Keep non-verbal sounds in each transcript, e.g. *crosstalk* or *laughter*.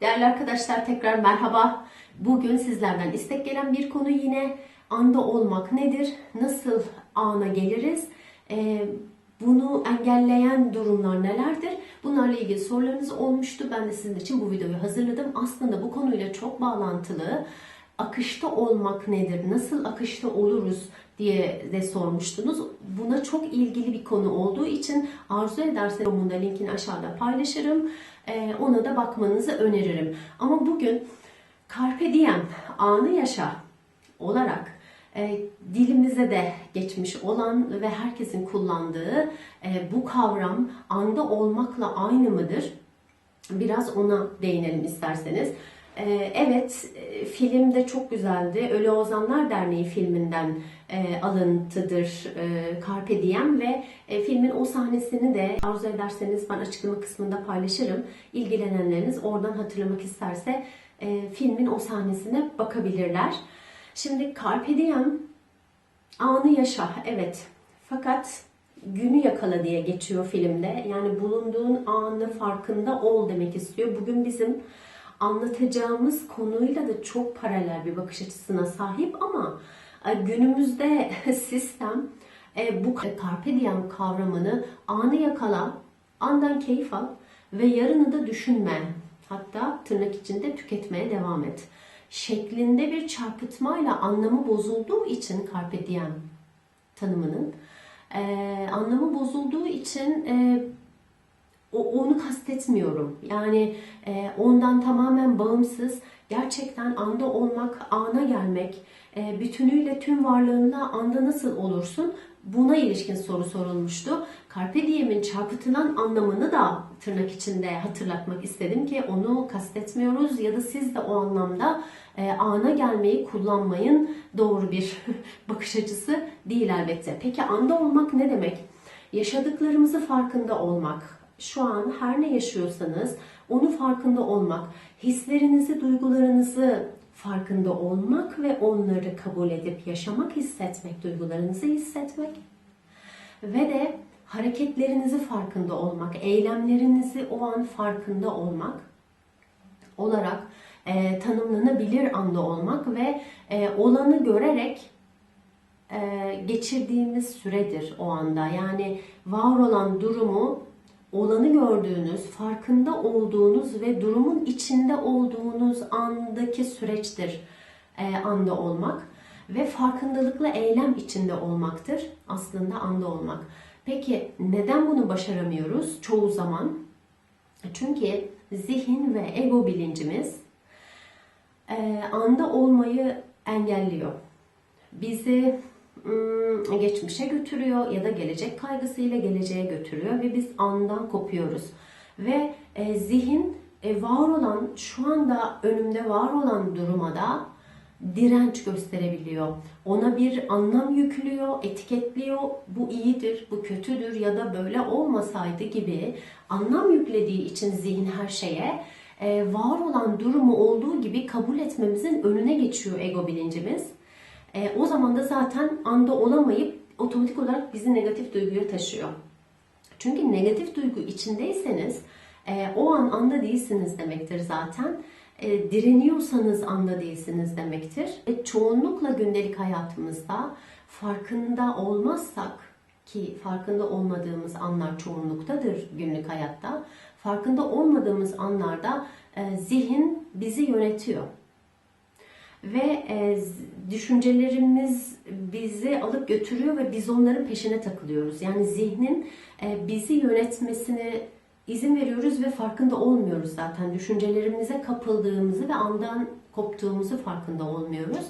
Değerli arkadaşlar tekrar merhaba. Bugün sizlerden istek gelen bir konu yine anda olmak nedir? Nasıl ana geliriz? Ee, bunu engelleyen durumlar nelerdir? Bunlarla ilgili sorularınız olmuştu. Ben de sizin için bu videoyu hazırladım. Aslında bu konuyla çok bağlantılı. Akışta olmak nedir? Nasıl akışta oluruz diye de sormuştunuz. Buna çok ilgili bir konu olduğu için arzu ederseniz yorumunda linkini aşağıda paylaşırım. Ee, ona da bakmanızı öneririm. Ama bugün Carpe diem, anı yaşa olarak e, dilimize de geçmiş olan ve herkesin kullandığı e, bu kavram anda olmakla aynı mıdır? Biraz ona değinelim isterseniz. E, evet, e, film de çok güzeldi. Ölü Ozanlar Derneği filminden e, alıntıdır e, Carpe Diem ve e, filmin o sahnesini de arzu ederseniz ben açıklama kısmında paylaşırım. İlgilenenleriniz oradan hatırlamak isterse e, filmin o sahnesine bakabilirler. Şimdi Carpe Diem anı yaşa evet fakat günü yakala diye geçiyor filmde. Yani bulunduğun anı farkında ol demek istiyor. Bugün bizim anlatacağımız konuyla da çok paralel bir bakış açısına sahip ama günümüzde *laughs* sistem e, bu carpe diem kavramını anı yakala, andan keyif al ve yarını da düşünme. Hatta tırnak içinde tüketmeye devam et. Şeklinde bir çarpıtmayla anlamı bozulduğu için carpe diem tanımının e, anlamı bozulduğu için e, onu kastetmiyorum. Yani e, ondan tamamen bağımsız, gerçekten anda olmak, ana gelmek, e, bütünüyle tüm varlığında anda nasıl olursun? Buna ilişkin soru sorulmuştu. Carpe diem'in çarpıtılan anlamını da tırnak içinde hatırlatmak istedim ki onu kastetmiyoruz ya da siz de o anlamda e, ana gelmeyi kullanmayın. Doğru bir *laughs* bakış açısı değil elbette. Peki anda olmak ne demek? Yaşadıklarımızı farkında olmak, şu an her ne yaşıyorsanız onu farkında olmak, hislerinizi, duygularınızı farkında olmak ve onları kabul edip yaşamak, hissetmek, duygularınızı hissetmek ve de hareketlerinizi farkında olmak, eylemlerinizi o an farkında olmak olarak e, tanımlanabilir anda olmak ve e, olanı görerek e, geçirdiğimiz süredir o anda. Yani var olan durumu olanı gördüğünüz, farkında olduğunuz ve durumun içinde olduğunuz andaki süreçtir e, anda olmak ve farkındalıkla eylem içinde olmaktır aslında anda olmak. Peki neden bunu başaramıyoruz çoğu zaman? Çünkü zihin ve ego bilincimiz e, anda olmayı engelliyor. Bizi geçmişe götürüyor ya da gelecek kaygısıyla geleceğe götürüyor ve biz andan kopuyoruz. Ve e, zihin e, var olan, şu anda önümde var olan duruma da direnç gösterebiliyor. Ona bir anlam yüklüyor, etiketliyor. Bu iyidir, bu kötüdür ya da böyle olmasaydı gibi anlam yüklediği için zihin her şeye e, var olan durumu olduğu gibi kabul etmemizin önüne geçiyor ego bilincimiz. E, o zaman da zaten anda olamayıp otomatik olarak bizi negatif duyguya taşıyor. Çünkü negatif duygu içindeyseniz e, o an anda değilsiniz demektir zaten. E, direniyorsanız anda değilsiniz demektir. E, çoğunlukla gündelik hayatımızda farkında olmazsak ki farkında olmadığımız anlar çoğunluktadır günlük hayatta. Farkında olmadığımız anlarda e, zihin bizi yönetiyor ve e, düşüncelerimiz bizi alıp götürüyor ve biz onların peşine takılıyoruz. Yani zihnin e, bizi yönetmesine izin veriyoruz ve farkında olmuyoruz zaten. Düşüncelerimize kapıldığımızı ve andan koptuğumuzu farkında olmuyoruz.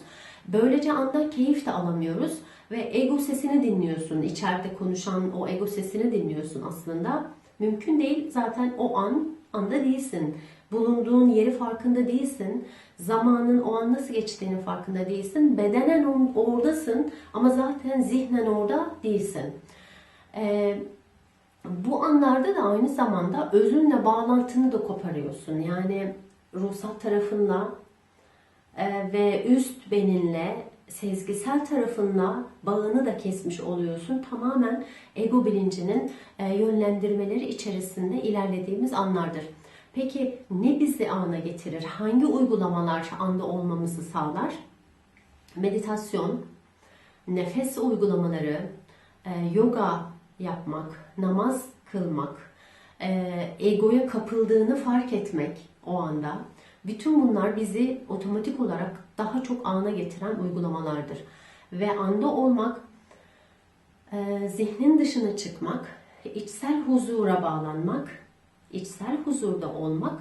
Böylece andan keyif de alamıyoruz ve ego sesini dinliyorsun. İçeride konuşan o ego sesini dinliyorsun aslında. Mümkün değil zaten o an anda değilsin. Bulunduğun yeri farkında değilsin. Zamanın o an nasıl geçtiğinin farkında değilsin. Bedenen oradasın ama zaten zihnen orada değilsin. Ee, bu anlarda da aynı zamanda özünle bağlantını da koparıyorsun. Yani ruhsal tarafınla e, ve üst beninle sezgisel tarafınla bağını da kesmiş oluyorsun. Tamamen ego bilincinin e, yönlendirmeleri içerisinde ilerlediğimiz anlardır. Peki ne bizi ana getirir? Hangi uygulamalar anda olmamızı sağlar? Meditasyon, nefes uygulamaları, e, yoga yapmak, namaz kılmak, e, egoya kapıldığını fark etmek o anda. Bütün bunlar bizi otomatik olarak daha çok ana getiren uygulamalardır. Ve anda olmak, e, zihnin dışına çıkmak, içsel huzura bağlanmak, içsel huzurda olmak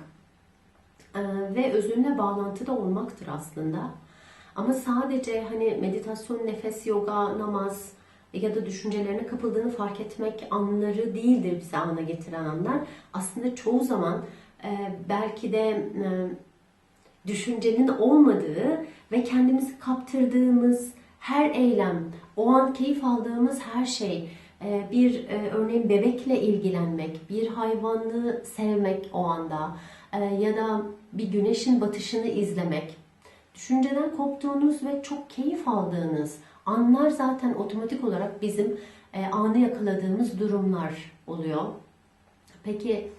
e, ve özünle bağlantıda olmaktır aslında. Ama sadece hani meditasyon, nefes, yoga, namaz ya da düşüncelerine kapıldığını fark etmek anları değildir bize ana getiren anlar. Aslında çoğu zaman e, belki de e, düşüncenin olmadığı ve kendimizi kaptırdığımız her eylem, o an keyif aldığımız her şey, e, bir e, örneğin bebekle ilgilenmek, bir hayvanı sevmek o anda e, ya da bir güneşin batışını izlemek, düşünceden koptuğunuz ve çok keyif aldığınız anlar zaten otomatik olarak bizim anı yakaladığımız durumlar oluyor. Peki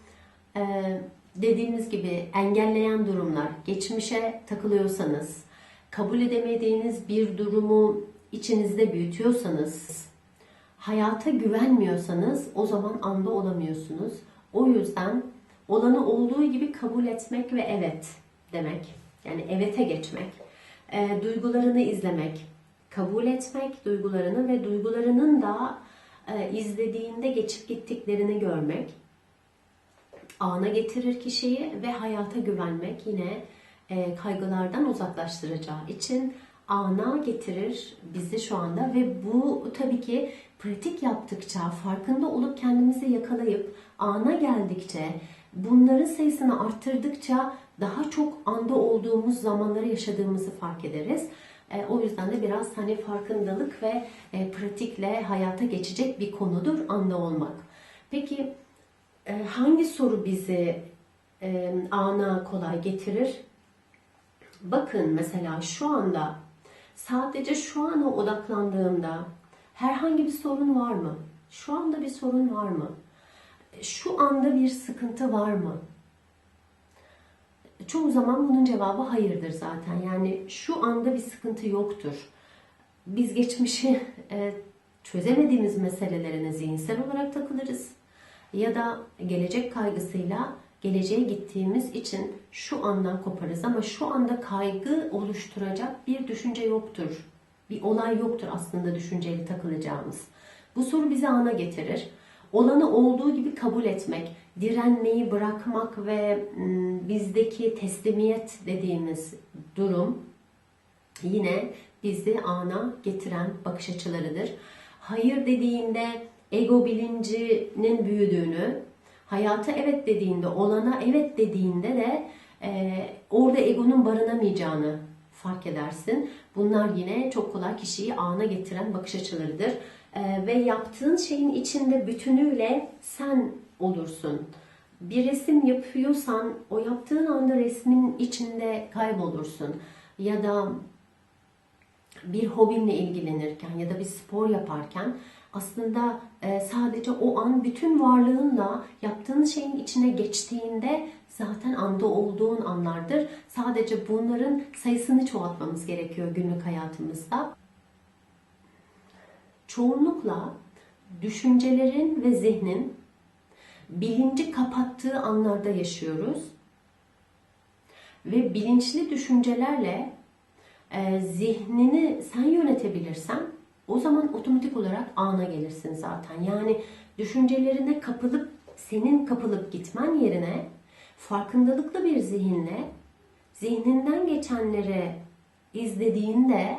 dediğimiz gibi engelleyen durumlar, geçmişe takılıyorsanız, kabul edemediğiniz bir durumu içinizde büyütüyorsanız, hayata güvenmiyorsanız o zaman anda olamıyorsunuz. O yüzden olanı olduğu gibi kabul etmek ve evet demek. Yani evete geçmek. E, duygularını izlemek. Kabul etmek duygularını ve duygularının da e, izlediğinde geçip gittiklerini görmek. Ana getirir kişiyi ve hayata güvenmek yine e, kaygılardan uzaklaştıracağı için ana getirir bizi şu anda ve bu tabii ki pratik yaptıkça, farkında olup kendimizi yakalayıp ana geldikçe, bunların sayısını arttırdıkça daha çok anda olduğumuz zamanları yaşadığımızı fark ederiz. E, o yüzden de biraz hani farkındalık ve e, pratikle hayata geçecek bir konudur anda olmak. Peki e, hangi soru bizi e, ana kolay getirir? Bakın mesela şu anda sadece şu ana odaklandığımda herhangi bir sorun var mı? Şu anda bir sorun var mı? Şu anda bir sıkıntı var mı? Çoğu zaman bunun cevabı hayırdır zaten. Yani şu anda bir sıkıntı yoktur. Biz geçmişi e, çözemediğimiz meselelerine zihinsel olarak takılırız. Ya da gelecek kaygısıyla geleceğe gittiğimiz için şu andan koparız ama şu anda kaygı oluşturacak bir düşünce yoktur. Bir olay yoktur aslında düşünceyle takılacağımız. Bu soru bizi ana getirir. Olanı olduğu gibi kabul etmek, direnmeyi bırakmak ve bizdeki teslimiyet dediğimiz durum yine bizi ana getiren bakış açılarıdır. Hayır dediğinde ego bilincinin büyüdüğünü, hayata evet dediğinde, olana evet dediğinde de e, orada egonun barınamayacağını fark edersin. Bunlar yine çok kolay kişiyi ana getiren bakış açılarıdır. E, ve yaptığın şeyin içinde bütünüyle sen olursun. Bir resim yapıyorsan o yaptığın anda resmin içinde kaybolursun. Ya da bir hobinle ilgilenirken ya da bir spor yaparken aslında e, sadece o an bütün varlığınla yaptığın şeyin içine geçtiğinde zaten anda olduğun anlardır. Sadece bunların sayısını çoğaltmamız gerekiyor günlük hayatımızda. Çoğunlukla düşüncelerin ve zihnin bilinci kapattığı anlarda yaşıyoruz. Ve bilinçli düşüncelerle e, zihnini sen yönetebilirsen o zaman otomatik olarak ana gelirsin zaten. Yani düşüncelerine kapılıp senin kapılıp gitmen yerine farkındalıklı bir zihinle zihninden geçenleri izlediğinde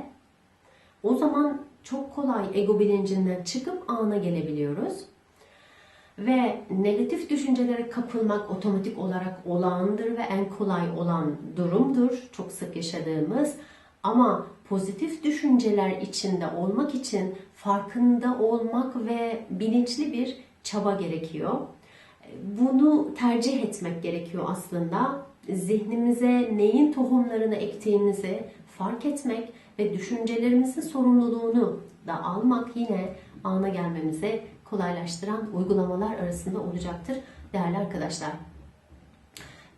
o zaman çok kolay ego bilincinden çıkıp ana gelebiliyoruz. Ve negatif düşüncelere kapılmak otomatik olarak olağandır ve en kolay olan durumdur. Çok sık yaşadığımız. Ama pozitif düşünceler içinde olmak için farkında olmak ve bilinçli bir çaba gerekiyor. Bunu tercih etmek gerekiyor aslında. Zihnimize neyin tohumlarını ektiğimizi fark etmek ve düşüncelerimizin sorumluluğunu da almak yine ana gelmemize kolaylaştıran uygulamalar arasında olacaktır değerli arkadaşlar.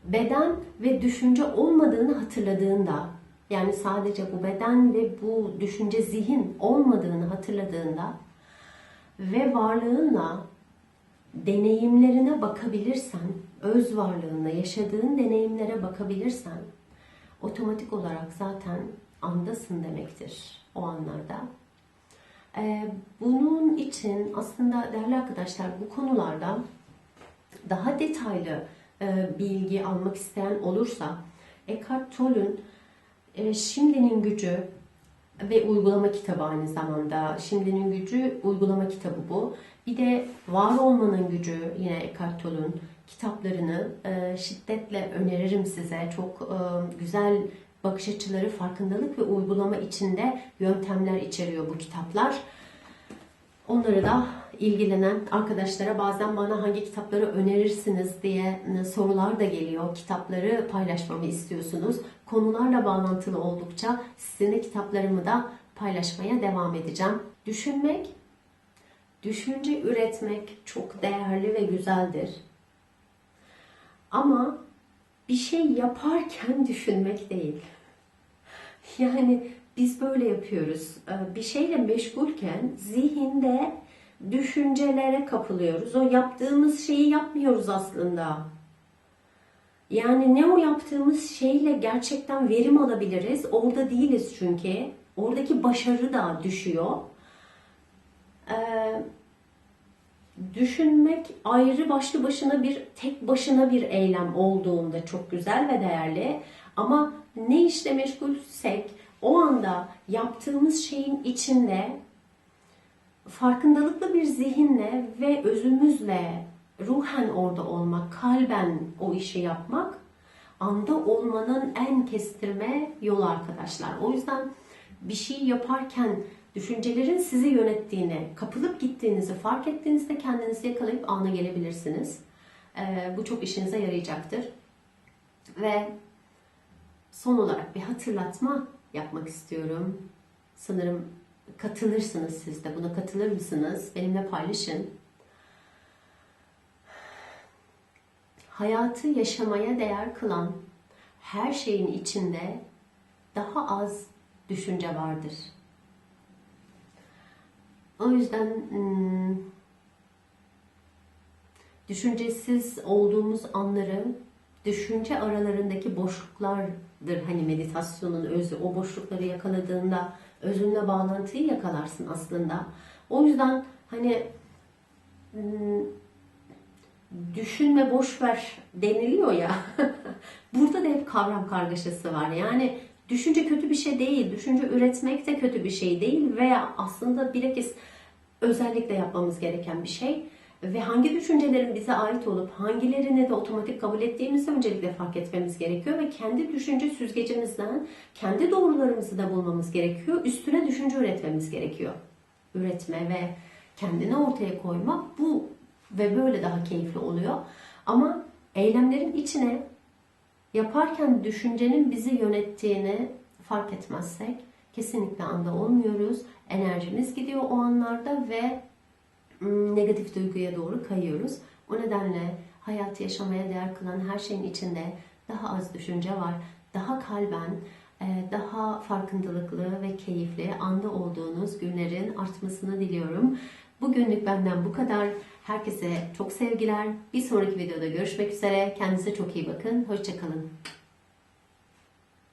beden ve düşünce olmadığını hatırladığında yani sadece bu beden ve bu düşünce zihin olmadığını hatırladığında ve varlığınla deneyimlerine bakabilirsen, öz varlığınla yaşadığın deneyimlere bakabilirsen otomatik olarak zaten andasın demektir o anlarda. Ee, bunun için aslında değerli arkadaşlar bu konularda daha detaylı e, bilgi almak isteyen olursa Eckhart Tolle'ün e, Şimdinin Gücü ve uygulama kitabı aynı zamanda. Şimdinin Gücü uygulama kitabı bu. Bir de Var Olmanın Gücü yine Eckhart Tolle'ün kitaplarını e, şiddetle öneririm size. Çok e, güzel bakış açıları, farkındalık ve uygulama içinde yöntemler içeriyor bu kitaplar. Onları da ilgilenen arkadaşlara bazen bana hangi kitapları önerirsiniz diye sorular da geliyor. Kitapları paylaşmamı istiyorsunuz. Konularla bağlantılı oldukça sizinle kitaplarımı da paylaşmaya devam edeceğim. Düşünmek, düşünce üretmek çok değerli ve güzeldir. Ama bir şey yaparken düşünmek değil. Yani biz böyle yapıyoruz. Ee, Bir şeyle meşgulken zihinde düşüncelere kapılıyoruz. O yaptığımız şeyi yapmıyoruz aslında. Yani ne o yaptığımız şeyle gerçekten verim alabiliriz? Orada değiliz çünkü. Oradaki başarı da düşüyor. Ee, düşünmek ayrı başlı başına bir tek başına bir eylem olduğunda çok güzel ve değerli. Ama ne işle meşgulsek o anda yaptığımız şeyin içinde farkındalıklı bir zihinle ve özümüzle ruhen orada olmak, kalben o işi yapmak anda olmanın en kestirme yolu arkadaşlar. O yüzden bir şey yaparken düşüncelerin sizi yönettiğini, kapılıp gittiğinizi fark ettiğinizde kendinizi yakalayıp ana gelebilirsiniz. Ee, bu çok işinize yarayacaktır. Ve son olarak bir hatırlatma yapmak istiyorum. Sanırım katılırsınız siz de. Buna katılır mısınız? Benimle paylaşın. Hayatı yaşamaya değer kılan her şeyin içinde daha az düşünce vardır. O yüzden hmm, düşüncesiz olduğumuz anları düşünce aralarındaki boşluklardır hani meditasyonun özü. O boşlukları yakaladığında özünle bağlantıyı yakalarsın aslında. O yüzden hani düşünme boş ver deniliyor ya. *laughs* Burada da hep kavram kargaşası var. Yani düşünce kötü bir şey değil. Düşünce üretmek de kötü bir şey değil veya aslında bilakis özellikle yapmamız gereken bir şey. Ve hangi düşüncelerin bize ait olup hangilerini de otomatik kabul ettiğimizi öncelikle fark etmemiz gerekiyor ve kendi düşünce süzgecimizden kendi doğrularımızı da bulmamız gerekiyor. Üstüne düşünce üretmemiz gerekiyor. Üretme ve kendini ortaya koyma bu ve böyle daha keyifli oluyor. Ama eylemlerin içine yaparken düşüncenin bizi yönettiğini fark etmezsek kesinlikle anda olmuyoruz. Enerjimiz gidiyor o anlarda ve negatif duyguya doğru kayıyoruz. O nedenle hayatı yaşamaya değer kılan her şeyin içinde daha az düşünce var. Daha kalben, e, daha farkındalıklı ve keyifli anda olduğunuz günlerin artmasını diliyorum. Bugünlük benden bu kadar. Herkese çok sevgiler. Bir sonraki videoda görüşmek üzere. Kendinize çok iyi bakın. Hoşçakalın.